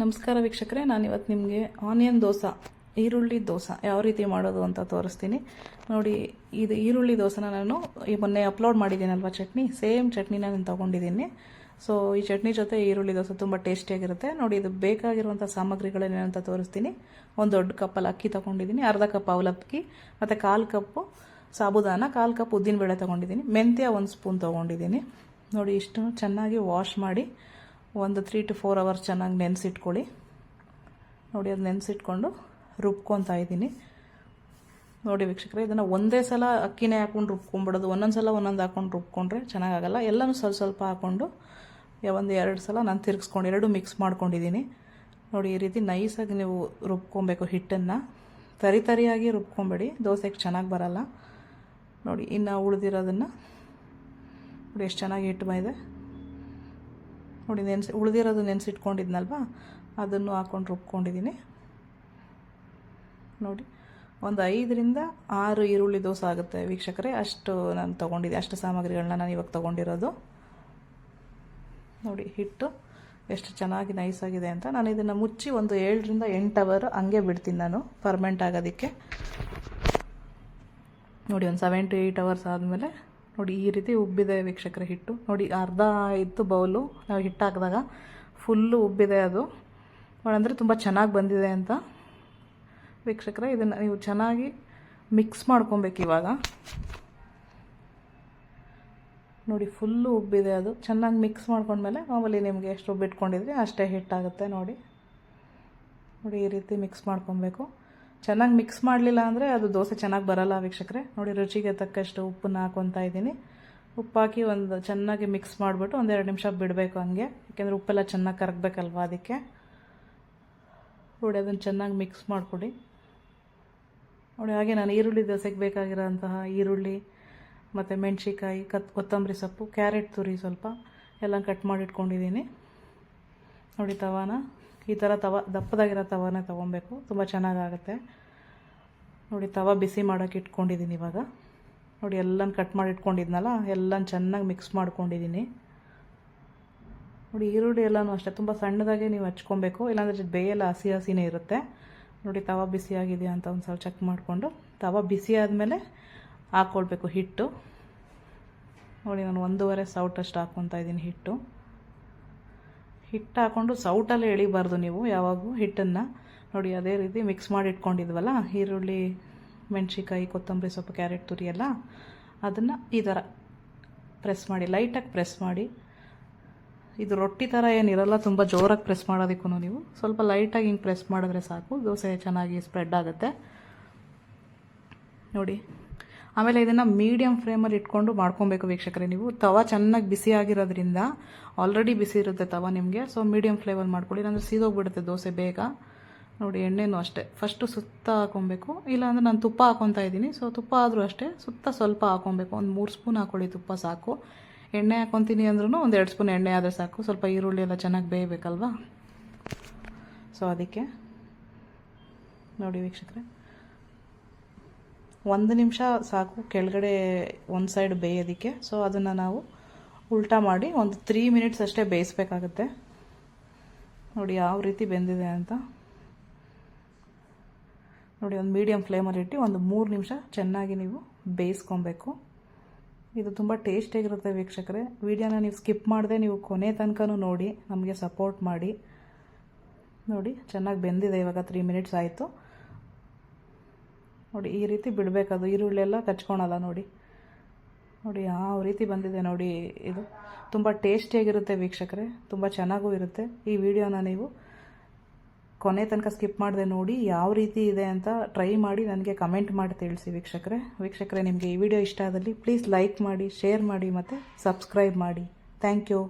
ನಮಸ್ಕಾರ ವೀಕ್ಷಕರೇ ನಾನು ಇವತ್ತು ನಿಮಗೆ ಆನಿಯನ್ ದೋಸೆ, ಈರುಳ್ಳಿ ದೋಸೆ ಯಾವ ರೀತಿ ಮಾಡೋದು ಅಂತ ತೋರಿಸ್ತೀನಿ. ನೋಡಿ, ಇದು ಈರುಳ್ಳಿ ದೋಸೆನ ನಾನು ಈ ಮೊನ್ನೆ ಅಪ್ಲೋಡ್ ಮಾಡಿದ್ದೀನಲ್ವ ಚಟ್ನಿ? ಸೇಮ್ ಚಟ್ನಿನ ನಾನು ತೊಗೊಂಡಿದ್ದೀನಿ. ಸೊ ಈ ಚಟ್ನಿ ಜೊತೆ ಈರುಳ್ಳಿ ದೋಸೆ ತುಂಬ ಟೇಸ್ಟಿಯಾಗಿರುತ್ತೆ ನೋಡಿ, ಇದು ಬೇಕಾಗಿರುವಂಥ ಸಾಮಗ್ರಿಗಳೇನೇನಂತ ತೋರಿಸ್ತೀನಿ. ಒಂದು ದೊಡ್ಡ ಕಪ್ಪಲ್ಲಿ ಅಕ್ಕಿ ತೊಗೊಂಡಿದ್ದೀನಿ, ಅರ್ಧ ಕಪ್ ಅವಲಕ್ಕಿ ಮತ್ತು ಕಾಲು ಕಪ್ಪು ಸಾಬುದಾನ, ಕಾಲು ಕಪ್ ಉದ್ದಿನ ಬೇಳೆ ತೊಗೊಂಡಿದ್ದೀನಿ, ಮೆಂತ್ಯ ಒಂದು ಸ್ಪೂನ್ ತೊಗೊಂಡಿದ್ದೀನಿ. ನೋಡಿ, ಇಷ್ಟು ಚೆನ್ನಾಗಿ ವಾಶ್ ಮಾಡಿ ಒಂದು ತ್ರೀ ಟು ಫೋರ್ ಅವರ್ಸ್ ಚೆನ್ನಾಗಿ ನೆನೆಸಿಟ್ಕೊಳ್ಳಿ. ನೋಡಿ ಅದು ನೆನೆಸಿಟ್ಕೊಂಡು ರುಬ್ಕೊತಾ ಇದ್ದೀನಿ. ನೋಡಿ ವೀಕ್ಷಕರೇ, ಇದನ್ನು ಒಂದೇ ಸಲ ಅಕ್ಕಿನೇ ಹಾಕೊಂಡು ರುಬ್ಕೊಂಬಿಡೋದು. ಒಂದೊಂದು ಸಲ ಒಂದೊಂದು ಹಾಕೊಂಡು ರುಬ್ಕೊಂಡ್ರೆ ಚೆನ್ನಾಗಾಗಲ್ಲ ಎಲ್ಲನೂ ಸ್ವಲ್ಪ ಸ್ವಲ್ಪ ಹಾಕ್ಕೊಂಡು ಒಂದು ಎರಡು ಸಲ ನಾನು ತಿರ್ಗಿಸ್ಕೊಂಡು ಎರಡು ಮಿಕ್ಸ್ ಮಾಡ್ಕೊಂಡಿದ್ದೀನಿ. ನೋಡಿ ಈ ರೀತಿ ನೈಸಾಗಿ ನೀವು ರುಬ್ಕೊಬೇಕು ಹಿಟ್ಟನ್ನು. ತರಿ ತರಿಯಾಗಿ ರುಬ್ಕೊಬೇಡಿ. ದೋಸೆಗೆ ಚೆನ್ನಾಗಿ ಬರಲ್ಲ. ನೋಡಿ ಇನ್ನು ಉಳಿದಿರೋದನ್ನು ನೋಡಿ ಎಷ್ಟು ಚೆನ್ನಾಗಿ ಹಿಟ್ಟು ಬಂದಿದೆ. ನೋಡಿ ನೆನೆಸಿ, ಉಳಿದಿರೋದು ನೆನೆಸಿಟ್ಕೊಂಡಿದ್ನಲ್ವ? ಅದನ್ನು ಹಾಕ್ಕೊಂಡು ರುಬ್ಕೊಂಡಿದ್ದೀನಿ. ನೋಡಿ, ಒಂದು ಐದರಿಂದ ಆರು ಈರುಳ್ಳಿ ದೋಸೆ ಆಗುತ್ತೆ ವೀಕ್ಷಕರೇ. ಅಷ್ಟು ನಾನು ತೊಗೊಂಡಿದ್ದೆ. ಅಷ್ಟು ಸಾಮಗ್ರಿಗಳನ್ನ ನಾನು ಇವಾಗ ತೊಗೊಂಡಿರೋದು. ನೋಡಿ, ಹಿಟ್ಟು ಎಷ್ಟು ಚೆನ್ನಾಗಿ ನೈಸಾಗಿದೆ ಅಂತ. ನಾನು ಇದನ್ನು ಮುಚ್ಚಿ ಒಂದು ಏಳರಿಂದ ಎಂಟು ಅವರ್ ಹಂಗೆ ಬಿಡ್ತೀನಿ ನಾನು ಫರ್ಮೆಂಟ್ ಆಗೋದಕ್ಕೆ. ನೋಡಿ, ಒಂದು ಸೆವೆನ್ ಟು ಏಯ್ಟ್ ಅವರ್ಸ್ ಆದಮೇಲೆ ನೋಡಿ, ಈ ರೀತಿ ಉಬ್ಬಿದೆ ವೀಕ್ಷಕರ ಹಿಟ್ಟು. ನೋಡಿ, ಅರ್ಧ ಇತ್ತು ಬೌಲು ನಾವು ಹಿಟ್ಟು ಹಾಕಿದಾಗ ಫುಲ್ಲು ಉಬ್ಬಿದೆ ಅದು. ಅಂದರೆ ತುಂಬ ಚೆನ್ನಾಗಿ ಬಂದಿದೆ ಅಂತ ವೀಕ್ಷಕರ, ಇದನ್ನು ನೀವು ಚೆನ್ನಾಗಿ ಮಿಕ್ಸ್ ಮಾಡ್ಕೊಬೇಕು ಇವಾಗ. ನೋಡಿ, ಫುಲ್ಲು ಉಬ್ಬಿದೆ ಅದು. ಚೆನ್ನಾಗಿ ಮಿಕ್ಸ್ ಮಾಡ್ಕೊಂಡ್ಮೇಲೆ ಮಾಮೂಲಿ ನಿಮಗೆ ಎಷ್ಟು ಉಬ್ಬಿಟ್ಕೊಂಡಿದ್ರಿ ಅಷ್ಟೇ ಹಿಟ್ಟಾಗುತ್ತೆ ನೋಡಿ. ನೋಡಿ, ಈ ರೀತಿ ಮಿಕ್ಸ್ ಮಾಡ್ಕೊಬೇಕು. ಚೆನ್ನಾಗಿ ಮಿಕ್ಸ್ ಮಾಡಲಿಲ್ಲ ಅಂದರೆ ಅದು ದೋಸೆ ಚೆನ್ನಾಗಿ ಬರಲ್ಲ ವೀಕ್ಷಕರೇ. ನೋಡಿ ರುಚಿಗೆ ತಕ್ಕಷ್ಟು ಉಪ್ಪನ್ನ ಹಾಕೊತಾ ಇದ್ದೀನಿ. ಉಪ್ಪಾಕಿ ಒಂದು ಚೆನ್ನಾಗಿ ಮಿಕ್ಸ್ ಮಾಡಿಬಿಟ್ಟು ಒಂದೆರಡು ನಿಮಿಷ ಬಿಡಬೇಕು ಹಂಗೆ. ಯಾಕೆಂದರೆ ಉಪ್ಪೆಲ್ಲ ಚೆನ್ನಾಗಿ ಕರಗಬೇಕಲ್ವ ಅದಕ್ಕೆ. ನೋಡಿ ಅದನ್ನು ಚೆನ್ನಾಗಿ ಮಿಕ್ಸ್ ಮಾಡಿಕೊಡಿ. ನೋಡಿ ಹಾಗೆ ನಾನು ಈರುಳ್ಳಿ ದೋಸೆಗೆ ಬೇಕಾಗಿರೋಂತಹ ಈರುಳ್ಳಿ, ಮತ್ತು ಮೆಣಸಿಕಾಯಿ ಕತ್, ಕೊತ್ತಂಬರಿ ಸೊಪ್ಪು, ಕ್ಯಾರೆಟ್ ತುರಿ ಸ್ವಲ್ಪ ಎಲ್ಲ ಕಟ್ ಮಾಡಿ ಇಟ್ಕೊಂಡಿದ್ದೀನಿ ನೋಡಿ ತವಾನ. ಈ ಥರ ತವ, ದಪ್ಪದಾಗಿರೋ ತವನೇ ತೊಗೊಬೇಕು. ತುಂಬ ಚೆನ್ನಾಗಾಗುತ್ತೆ. ನೋಡಿ, ತವ ಬಿಸಿ ಮಾಡೋಕೆ ಇಟ್ಕೊಂಡಿದ್ದೀನಿ ಇವಾಗ. ನೋಡಿ, ಎಲ್ಲನ ಕಟ್ ಮಾಡಿ ಇಟ್ಕೊಂಡಿದ್ನಲ್ಲ, ಎಲ್ಲನ ಚೆನ್ನಾಗಿ ಮಿಕ್ಸ್ ಮಾಡ್ಕೊಂಡಿದ್ದೀನಿ. ನೋಡಿ, ಈರುಳ್ಳಿ ಎಲ್ಲನೂ ಅಷ್ಟೇ. ತುಂಬ ಸಣ್ಣದಾಗೆ ನೀವು ಹಚ್ಕೊಬೇಕು. ಇಲ್ಲಾಂದರೆ ಬೇಯೆಲ್ಲ ಹಸಿ ಹಸಿನೇ ಇರುತ್ತೆ. ನೋಡಿ, ತವ ಬಿಸಿಯಾಗಿದೆಯಾ ಅಂತ ಒಂದು ಸಲ ಚೆಕ್ ಮಾಡಿಕೊಂಡು. ತವ ಬಿಸಿ ಆದಮೇಲೆ ಹಾಕ್ಕೊಳ್ಬೇಕು ಹಿಟ್ಟು. ನೋಡಿ, ನಾನು ಒಂದೂವರೆ ಸೌಟಷ್ಟು ಹಾಕ್ಕೊತಾ ಇದ್ದೀನಿ ಹಿಟ್ಟು. ಹಿಟ್ಟು ಹಾಕ್ಕೊಂಡು ಸೌಟಲ್ಲಿ ಎಳಿಬಾರ್ದು ನೀವು, ಯಾವಾಗೂ ಹಿಟ್ಟನ್ನು. ನೋಡಿ, ಅದೇ ರೀತಿ ಮಿಕ್ಸ್ ಮಾಡಿ ಇಟ್ಕೊಂಡಿದ್ವಲ್ಲ ಈರುಳ್ಳಿ ಮೆಣಸಿಕಾಯಿ ಕೊತ್ತಂಬರಿ ಸೊಪ್ಪು, ಕ್ಯಾರೆಟ್, ತುರಿ ಎಲ್ಲ. ಅದನ್ನು ಈ ಥರ ಪ್ರೆಸ್ ಮಾಡಿ ಲೈಟಾಗಿ ಪ್ರೆಸ್ ಮಾಡಿ. ಇದು ರೊಟ್ಟಿ ಥರ ಏನಿರಲ್ಲ, ತುಂಬ ಜೋರಾಗಿ ಪ್ರೆಸ್ ಮಾಡೋದಕ್ಕೂ ನೀವು. ಸ್ವಲ್ಪ ಲೈಟಾಗಿ ಹಿಂಗೆ ಪ್ರೆಸ್ ಮಾಡಿದ್ರೆ ಸಾಕು, ದೋಸೆ ಚೆನ್ನಾಗಿ ಸ್ಪ್ರೆಡ್ ಆಗುತ್ತೆ. ನೋಡಿ ಆಮೇಲೆ ಇದನ್ನು ಮೀಡಿಯಂ ಫ್ಲೇಮಲ್ಲಿ ಇಟ್ಕೊಂಡು ಮಾಡ್ಕೊಬೇಕು ವೀಕ್ಷಕರೇ ನೀವು. ತವ ಚೆನ್ನಾಗಿ ಬಿಸಿ ಆಗಿರೋದ್ರಿಂದ ಆಲ್ರೆಡಿ ಬಿಸಿ ಇರುತ್ತೆ ತವ ನಿಮಗೆ. ಸೊ ಮೀಡಿಯಮ್ ಫ್ಲೇಮಲ್ಲಿ ಮಾಡ್ಕೊಳ್ಳಿ. ಇಲ್ಲಾಂದ್ರೆ ಸೀದೋಗ್ಬಿಡುತ್ತೆ ದೋಸೆ ಬೇಗ. ನೋಡಿ, ಎಣ್ಣೆನೂ ಅಷ್ಟೇ. ಫಸ್ಟು ಸುತ್ತ ಹಾಕೊಬೇಕು. ಇಲ್ಲಾಂದರೆ ನಾನು ತುಪ್ಪ ಹಾಕೊತಾ ಇದ್ದೀನಿ. ಸೊ ತುಪ್ಪ ಆದರೂ ಅಷ್ಟೇ. ಸುತ್ತ ಸ್ವಲ್ಪ ಹಾಕೊಬೇಕು. ಒಂದು ಮೂರು ಸ್ಪೂನ್ ಹಾಕೊಳ್ಳಿ ತುಪ್ಪ ಸಾಕು. ಎಣ್ಣೆ ಹಾಕೊತೀನಿ ಅಂದ್ರೂ ಒಂದು ಎರಡು ಸ್ಪೂನ್ ಎಣ್ಣೆ ಆದರೆ ಸಾಕು. ಸ್ವಲ್ಪ ಈರುಳ್ಳಿ ಎಲ್ಲ ಚೆನ್ನಾಗಿ ಬೇಯಬೇಕಲ್ವಾ? ಸೊ ಅದಕ್ಕೆ ನೋಡಿ ವೀಕ್ಷಕರೇ. ಒಂದು ನಿಮಿಷ ಸಾಕು, ಕೆಳಗಡೆ ಒಂದು ಸೈಡ್ ಬೇಯೋದಕ್ಕೆ. ಸೊ ಅದನ್ನು ನಾವು ಉಲ್ಟಾ ಮಾಡಿ ಒಂದು ತ್ರೀ ಮಿನಿಟ್ಸ್ ಅಷ್ಟೇ ಬೇಯಿಸ್ಬೇಕಾಗತ್ತೆ. ನೋಡಿ ಯಾವ ರೀತಿ ಬೆಂದಿದೆ ಅಂತ. ನೋಡಿ, ಒಂದು ಮೀಡಿಯಮ್ ಫ್ಲೇಮಲ್ಲಿ ಇಟ್ಟು ಒಂದು ಮೂರು ನಿಮಿಷ ಚೆನ್ನಾಗಿ ನೀವು ಬೇಯಿಸ್ಕೊಬೇಕು. ಇದು ತುಂಬ ಟೇಸ್ಟಿಯಾಗಿರುತ್ತೆ ವೀಕ್ಷಕರೇ. ವಿಡಿಯೋನ ನೀವು ಸ್ಕಿಪ್ ಮಾಡದೆ ನೀವು ಕೊನೆ ತನಕನೂ ನೋಡಿ, ನಮಗೆ ಸಪೋರ್ಟ್ ಮಾಡಿ. ನೋಡಿ, ಚೆನ್ನಾಗಿ ಬೆಂದಿದೆ ಇವಾಗ ತ್ರೀ ಮಿನಿಟ್ಸ್ ಆಯಿತು. ನೋಡಿ, ಈ ರೀತಿ ಬಿಡಬೇಕದು. ಈರುಳ್ಳಿ ಎಲ್ಲ ಕಚ್ಕೊಳಲ್ಲ ನೋಡಿ. ನೋಡಿ, ಯಾವ ರೀತಿ ಬಂದಿದೆ ನೋಡಿ ಇದು. ತುಂಬ ಟೇಸ್ಟಿಯಾಗಿರುತ್ತೆ ವೀಕ್ಷಕರೇ. ತುಂಬ ಚೆನ್ನಾಗೂ ಇರುತ್ತೆ. ಈ ವಿಡಿಯೋನ ನೀವು ಕೊನೆ ತನಕ ಸ್ಕಿಪ್ ಮಾಡಿದೆ ನೋಡಿ ಯಾವ ರೀತಿ ಇದೆ ಅಂತ ಟ್ರೈ ಮಾಡಿ ನನಗೆ ಕಮೆಂಟ್ ಮಾಡಿ ತಿಳಿಸಿ ವೀಕ್ಷಕರೇ. ವೀಕ್ಷಕರೇ, ನಿಮಗೆ ಈ ವಿಡಿಯೋ ಇಷ್ಟ ಆದಲ್ಲಿ ಪ್ಲೀಸ್ ಲೈಕ್ ಮಾಡಿ, ಶೇರ್ ಮಾಡಿ ಮತ್ತು ಸಬ್ಸ್ಕ್ರೈಬ್ ಮಾಡಿ. Thank you.